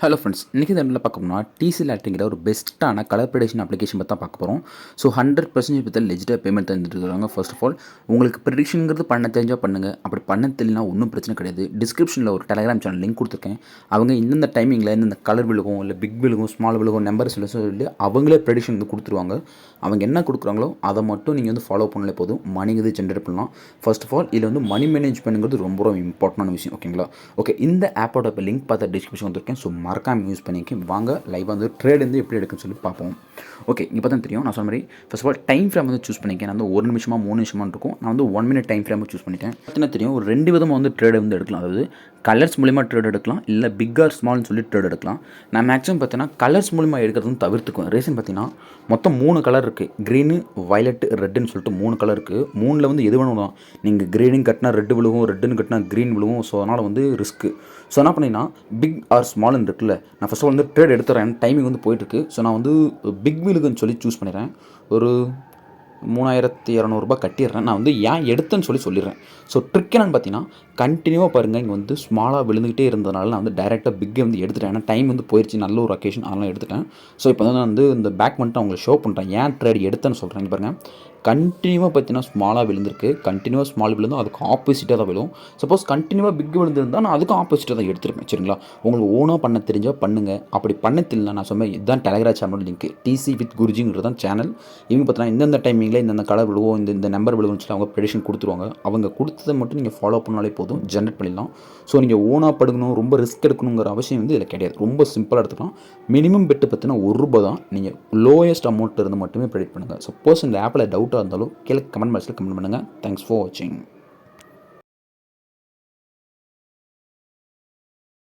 Hello friends இன்றைக்கி இந்த பார்க்கணும்னா பார்க்க போனால் டிசி லேட்டுங்கிற ஒரு பெஸ்ட்டான கலர் ப்ரெடிஷன் அப்ளிகேஷன் பற்றி தான் பார்க்க போகிறோம் ஸோ ஹண்ட்ரட் பர்சன்டேஜ் பற்றி லெஜிட்டாக பேமெண்ட் தந்துட்டு ஃபர்ஸ்ட் ஆஃப் ஆல் உங்களுக்கு ப்ரெடிஷனுங்கிறது பண்ண தெரிஞ்சால் பண்ணுங்கள் அப்படி பண்ண தெரியலனா ஒன்றும் பிரச்சனை கிடையாது. டிஸ்கிரிப்ஷனில் ஒரு டெலிகிராம் சேனல் லிங்க் கொடுத்துருக்கேன். அவங்க இந்தந்த டைமிங்கில் இந்தந்த கலர் விழுகும் இல்லை பிக் விழுகும் ஸ்மால் விழுகும் நம்பர் சொல்ல சொல்லி அவங்களே ப்ரெடிஷன் வந்து கொடுத்துருவாங்க. அவங்க என்ன கொடுக்குறாங்களோ அதை மட்டும் நீங்கள் வந்து ஃபாலோ பண்ணலே போதும். மணிங்கிறது ஜென்ரேட் பண்ணலாம். ஃபர்ஸ்ட் ஆஃப் ஆல் இதில் வந்து மணி மேனேஜ்மெண்ட்ங்கிறது ரொம்ப ரொம்ப இம்பார்ட்டண்டான விஷயம். ஓகேங்களா ஓகே இந்த ஆப்போட இப்போ லிங்க் பார்த்த டிஸ்கிரிப்ஷன் வந்திருக்கேன். ஸோ மறக்காமல் யூஸ் பண்ணிக்கி வாங்க லைவ் வந்து ட்ரேட் வந்து எப்படி எடுக்குன்னு சொல்லி பார்ப்போம். ஓகே இப்போ தான் தெரியும். நான் சொன்ன மாதிரி first of all time frame வந்து சூஸ் பண்ணிக்கேன். நான் வந்து ஒரு நிமிஷமாக மூணு நிமிஷமாக இருக்கும். நான் வந்து one minute time frame choose பண்ணிட்டேன். பார்த்தீங்கன்னா தெரியும் ஒரு ரெண்டு விதமாக வந்து ட்ரேட் வந்து எடுக்கலாம். அதாவது கலர்ஸ் மூலிமா ட்ரேட் எடுக்கலாம் இல்லை பிக் ஆர் ஸ்மால்னு சொல்லி ட்ரேட் எடுக்கலாம். நான் மேக்ஸிமம் பார்த்தீங்கன்னா கலர்ஸ் மூலிமா எடுக்கிறதும் தவிர்த்துக்குவேன். ரீசன் பார்த்தீங்கன்னா மொத்தம் மூணு கலர் இருக்குது க்ரீனு வயலட் ரெட்டுன்னு சொல்லிட்டு மூணு கலர் இருக்குது மூணில் வந்து எது வேணும் நீங்கள் க்ரீனும் கட்டினா ரெட்டு விழுவும் ரெட்டுன்னு கட்டினா க்ரீன் விழுவும். ஸோ அதனால் வந்து ரிஸ்க்கு ஸோ என்ன பண்ணிங்கன்னா பிக் ஆர் ஸ்மால்னு இருக்குல்ல நான் ஃபஸ்ட் ஆஃப் வந்து ட்ரேட் எடுத்துறேன். டைமிங் வந்து போயிட்டுருக்கு ஸோ நான் வந்து பிக் வீலுக்குன்னு சொல்லி சூஸ் பண்ணிடுறேன். ஒரு மூணாயிரத்தி இரநூறுபா கட்டிடுறேன். நான் வந்து ஏன் எடுத்தேன்னு சொல்லி சொல்லிடுறேன். ஸோ ட்ரிக் என்னன்னு பார்த்தீங்கன்னா கண்டினியூவாக பாருங்கள் இங்கே வந்து ஸ்மாலாக விழுந்துகிட்டே இருந்ததுனால நான் வந்து டேரெக்டாக பிக்கை வந்து எடுத்துட்டேன். ஏன்னா டைம் வந்து போயிடுச்சு நல்ல ஒரு அக்கேஷன் அதெல்லாம் எடுத்துட்டேன். ஸோ இப்போ வந்து நான் வந்து இந்த பேக் மட்டும் அவங்களுக்கு ஷோ பண்ணுறேன் ஏன் ட்ரேட் எடுத்தேன்னு சொல்கிறேன் பாருங்கள் கண்டினியூவாக பார்த்தீங்கன்னா ஸ்மாலாக விழுந்திருக்கு. கண்டினியூவாக ஸ்மால் விழுந்தும் அதுக்கு ஆப்போசிட்டாக தான் விழும். சப்போஸ் கண்டினியூவாக பிக் விழுந்திருந்தால் நான் அதுக்கும் ஆப்போசிட்டாக தான் எடுத்துருப்பேன். சரிங்களா? உங்களுக்கு ஓனாக பண்ண தெரிஞ்சால் பண்ணுங்கள் அப்படி பண்ண தெரியல நான் சொன்னேன் இதுதான் Telegram channel link DC with குருஜிங்கிறது தான் சேனல் இவங்க பார்த்தீங்கன்னா இந்தந்த டைமிங்கில் இந்தந்த கலர் விழுவோம் இந்த இந்த நம்பர் விழுவுன்னு சொல்லி அவங்க ப்ரெடிஷன் கொடுத்துருவாங்க. அவங்க கொடுத்ததை மட்டும் நீங்கள் ஃபாலோ பண்ணாலே போதும். ஜென்ரேட் பண்ணிடலாம். ஸோ நீங்கள் ஓனாக படுக்கணும் ரொம்ப ரிஸ்க் எடுக்கணுங்கிற அவசியம் வந்து இதில் கிடையாது. ரொம்ப சிம்பிளாக எடுத்துக்கலாம். மினிமம் பெட்டு பார்த்தீங்கன்னா ஒரு ரூபா தான். நீங்கள் லோயஸ்ட் அமௌண்ட் இருந்து மட்டுமே ப்ரெடிட் பண்ணுங்கள் சப்போஸ் இந்த ஆப்பில் டவுட் டவுட்டாக இருந்தாலும் கீழே கமெண்ட் பாக்ஸில் கமெண்ட் பண்ணுங்கள் தேங்க்ஸ் ஃபார் வாட்சிங்